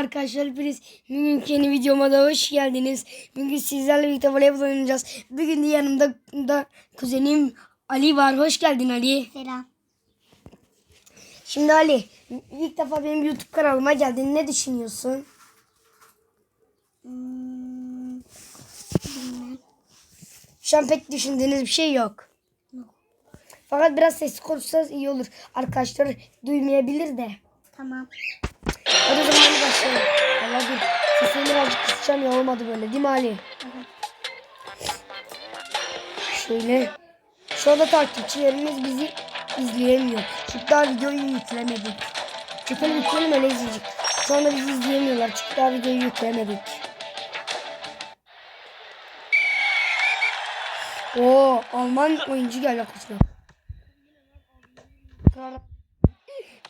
Arkadaşlar hepiniz bugünkü yeni videoma da hoş geldiniz. Bugün sizlerle birlikte voleybol oynayacağız. Bugün de yanımda da kuzenim Ali var. Hoş geldin Ali. Selam. Şimdi Ali ilk defa benim YouTube kanalıma geldin. Ne düşünüyorsun? Hmm, bilmem. Şu an pek düşündüğünüz bir şey yok. Yok. Fakat biraz sesli konuşsanız iyi olur. Arkadaşlar duymayabilir de. Tamam. Hadi o zaman hadi başlayalım. Allah dur. Sesimi birazcık kısacağım ya olmadı böyle değil mi Ali? Şöyle. Şu anda takipçilerimiz bizi izleyemiyor. Çünkü daha videoyu yüklemedik. Çekelim yükleyelim öyle izleyecek. Şu anda bizi izleyemiyorlar çünkü daha videoyu yüklemedik. Oo, Alman oyuncu geldi arkadaşlar.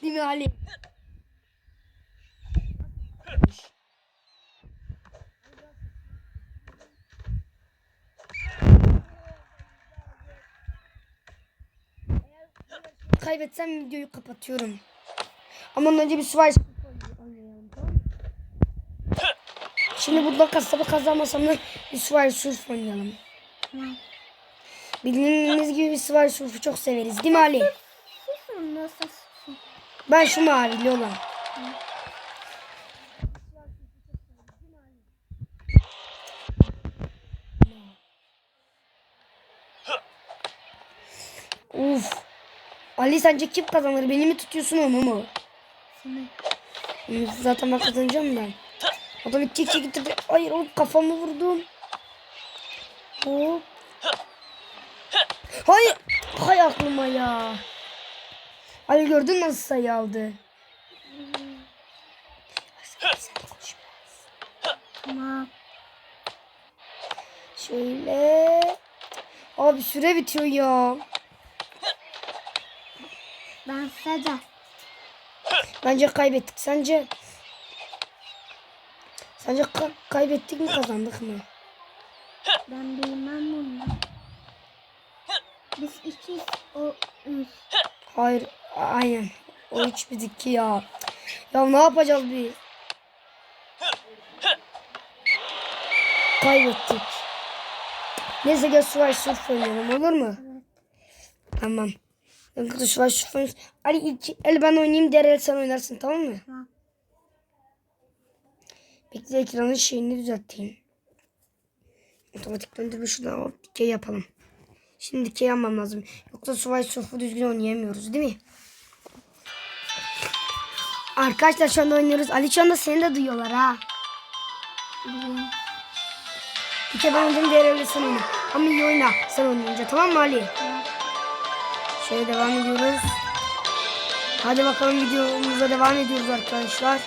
Değil mi Ali? Kaybetsem videoyu kapatıyorum. Ama önce bir Swice Şimdi burada kasabı kazanmasam da bir Swice Surf oynayalım. Tamam. Bildiğiniz gibi bir Swice Surf'u çok severiz değil mi Ali? Nasıl? Ben şu mavili olan. Uf. Ali sence kim kazanır? Beni mi tutuyorsun onu mu? Seni. Zaten ben kazanacağım ben. Adam iki iki getirdi. Hayır oğlum kafamı vurdum. Hop. Hayır. Hay aklıma ya. Ali gördün nasıl sayı aldı? Tamam. Şöyle. Abi süre bitiyor ya. Ben sadece Bence kaybettik. Sence? Sence ka- kaybettik mi kazandık mı? ben bilmem bunu. Biz ikiz o üç. Hayır. Aynen. O üç biz iki ya. Ya ne yapacağız bir? Kaybettik. Neyse gel Survive Surf oynayalım olur mu? Tamam. Arkadaşlar Surf oynayalım. Ali ilk el ben oynayayım diğer el sen oynarsın tamam mı? Tamam. Bekle ekranın şeyini düzelteyim. Otomatik döndürme şuradan hop dikey yapalım. Şimdi dikey yapmam lazım. Yoksa Survive Surf'u düzgün oynayamıyoruz değil mi? Arkadaşlar şu anda oynuyoruz. Ali şu anda seni de duyuyorlar ha. Dikey ben oynayacağım diğer evde sen oyna. Ama iyi oyna sen oynayınca tamam mı Ali? Tamam. Şöyle devam ediyoruz. Hadi bakalım videomuza devam ediyoruz arkadaşlar.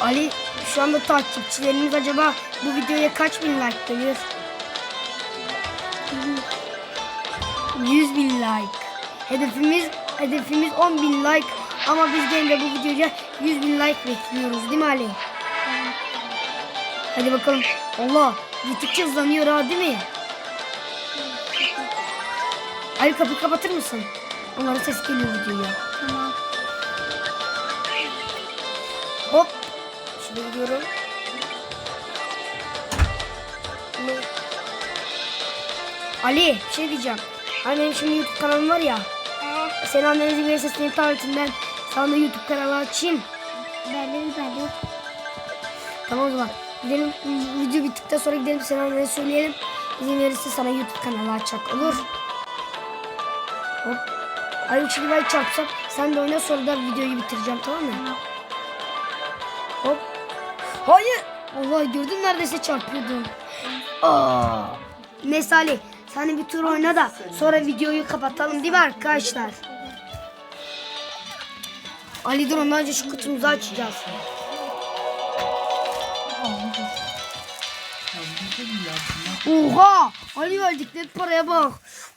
Ali şu anda takipçilerimiz acaba bu videoya kaç bin like gelir? 100 bin like. Hedefimiz hedefimiz 10 bin like ama biz de bu videoya 100 bin like bekliyoruz değil mi Ali? Hadi bakalım. Allah gittikçe hızlanıyor ha değil mi? Ali kapıyı kapatır mısın? Onlara ses geliyor videoya. Tamam. Hop. Şimdi gidiyorum. Ali bir şey diyeceğim. Hani benim şimdi YouTube kanalım var ya. Ee, Sen annenizin verirse senin tabletinden sana da YouTube kanalı açayım. benim benim. Tamam o zaman. Gidelim video bittikten sonra gidelim sen annene söyleyelim. İzin verirse sana YouTube kanalı açacak olur. Hop. Ali şimdi ben çarpsam sen de oyna sonra da videoyu bitireceğim tamam mı? Hop. Hayır. Allah gördün neredeyse çarpıyordum. Aa. Neyse Ali sen bir tur oyna da sonra videoyu kapatalım değil mi arkadaşlar? Ali dur ondan önce şu kutumuzu açacağız. Oha! Ali verdikleri paraya bak.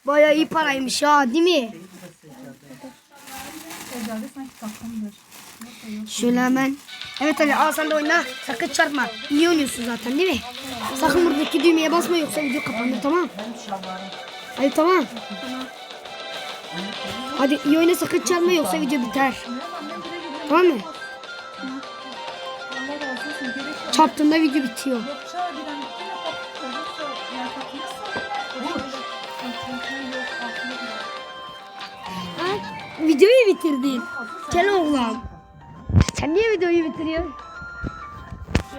Bayağı iyi paraymış ha değil mi? Şöyle hemen. Evet Ali al sen de oyna. Sakın çarpma. İyi oynuyorsun zaten değil mi? Sakın buradaki düğmeye basma yoksa video kapanır tamam. Ali tamam. Hadi iyi oyna sakın çalma yoksa video biter. Tamam mı? Çarptığında video bitiyor. Videoyu bitirdin. Gel oğlum. Sen niye videoyu bitiriyorsun?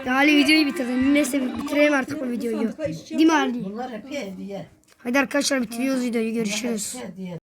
Ya Ali videoyu bitirdin. Neyse bitirelim artık bu videoyu. Değil mi Ali? Bunlar hep hediye. Hadi arkadaşlar bitiriyoruz videoyu. Görüşürüz. Hediye.